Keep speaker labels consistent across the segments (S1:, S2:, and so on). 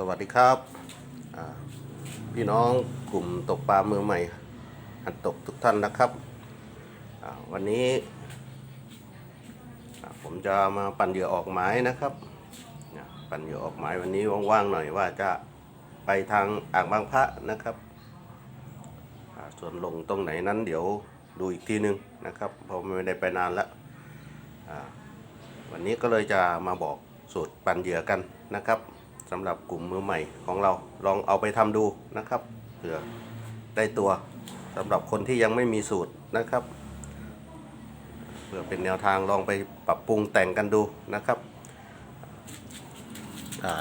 S1: สวัสดีครับ พี่น้องกลุ่มตกปลามือใหม่ หัดตกทุกท่านนะครับวันนี้ ผมจะมาปั่นเหยื่อออกหมายนะครับ ปั่นเหยื่อออกหมายวันนี้ว่างๆหน่อยว่าจะไปทางอ่างบางพระนะครับ ส่วนลงตรงไหนนั้นเดี๋ยวดูอีกทีนึงนะครับเพราะไม่ได้ไปนานแล้ววันนี้ก็เลยจะมาบอกสูตรปั่นเหยื่อกันนะครับ สำหรับกลุ่มมือใหม่ของเราลองเอาไปทำดูนะครับเผื่อได้ตัวสำหรับคนที่ยังไม่มีสูตรนะครับเพื่อเป็นแนวทางลองไปปรับปรุงแต่งกันดูนะครับได้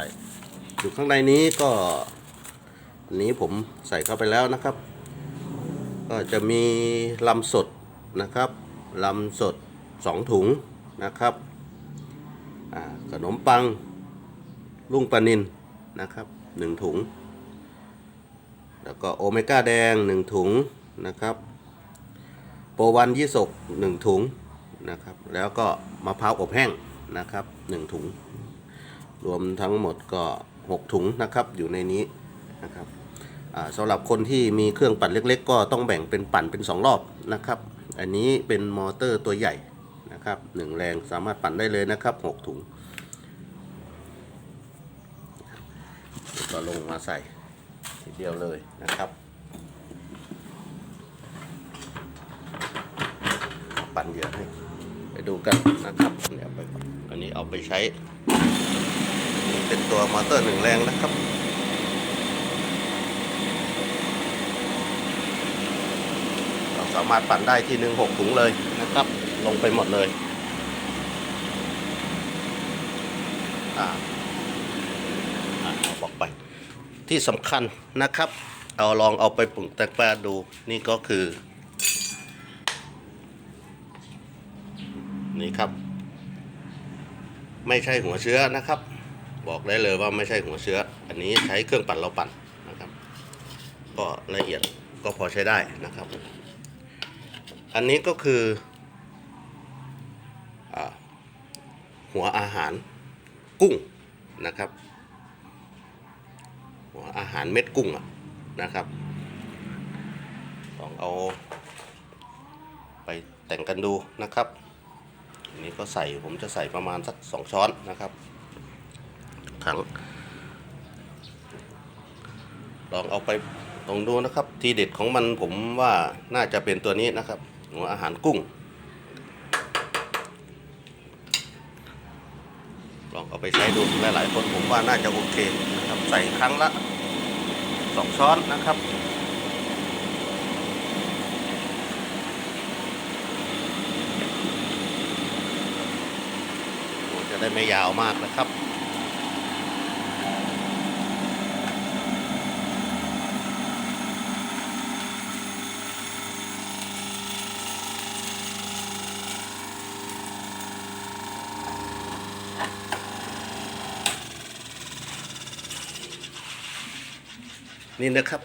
S1: อยู่ข้างในนี้ก็อันนี้ผมใส่เข้าไปแล้วนะครับ ก็จะมีลำสดนะครับลำสด 2 ถุงนะครับขนมปัง ลุงปานินนะครับ1ถุง แล้วก็โอเมก้าแดง1ถุงนะครับ โปรวันยี่สก1ถุงนะครับ แล้วก็มะพร้าวอบแห้งนะครับ1ถุง รวมทั้งหมดก็6ถุงนะครับอยู่ในนี้นะครับสำหรับคนที่มีเครื่องปั่นเล็ก ๆ ก็ต้องแบ่งเป็นปั่นเป็น 2 รอบนะครับ อันนี้เป็นมอเตอร์ตัวใหญ่นะครับหนึ่งแรงสามารถปั่นได้เลยนะครับ 6 ถุงแล้ว ก็ลงมาใส่ทีเดียวเลยนะครับปั่นเยอะให้ไปดูกันนะครับเดี๋ยวไปอันนี้เอาไปใช้ เป็นตัวมอเตอร์หนึ่งแรงนะครับเราสามารถปั่นได้ที่หนึ่งหกถุงเลยนะครับ ลงไปหมดเลยอ่า ที่สำคัญนะครับ เอาลองเอาไปปรุงแต่งแปรดูนี่ก็คือ นี่ครับ ไม่ใช่หัวเชื้อนะครับ บอกได้เลยว่าไม่ใช่หัวเชื้อ อันนี้ใช้เครื่องปั่นเราปั่นนะครับ ก็ละเอียดก็พอใช้ได้นะครับ อันนี้ก็คืออหัวอาหารกุ้งนะครับ อาหารเม็ดกุ้งนะครับลองเอาไปแต่งกันดูนะครับอันนี้ก็ใส่ผมจะใส่ประมาณสักสองช้อนนะครับถังลองเอาไปลองดูนะครับ ทีเด็ดของมันผมว่าน่าจะเป็นตัวนี้นะครับหัวอาหารกุ้ง ลองเอาไปใช้ดูหลายๆคนผมว่าน่าจะโอเคนะครับใส่ครั้งละสองช้อนนะครับจะได้ไม่ยาวมากนะครับ นี่นะครับ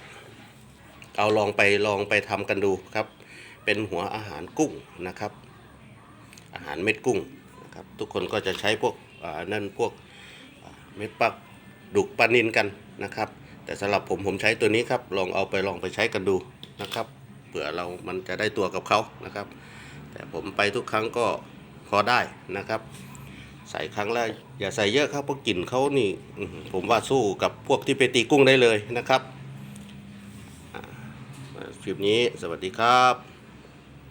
S1: เอาลองไปลองไปทำกันดูครับ เป็นหัวอาหารกุ้งนะครับ อาหารเม็ดกุ้งนะครับ ทุกคนก็จะใช้พวกนั่นพวกเม็ดปักดุกปลานินกันนะครับ แต่สำหรับผมผมใช้ตัวนี้ครับ ลองเอาไปลองไปใช้กันดูนะครับเผื่อเรามันจะได้ตัวกับเขานะครับ แต่ผมไปทุกครั้งก็พอได้นะครับ ใส่ครั้งแรกอย่าใส่เยอะครับเพราะกลิ่นเขานี่ผมว่าสู้กับพวกที่ไปตีกุ้งได้เลยนะครับ คลิปนี้ สวัสดีครับ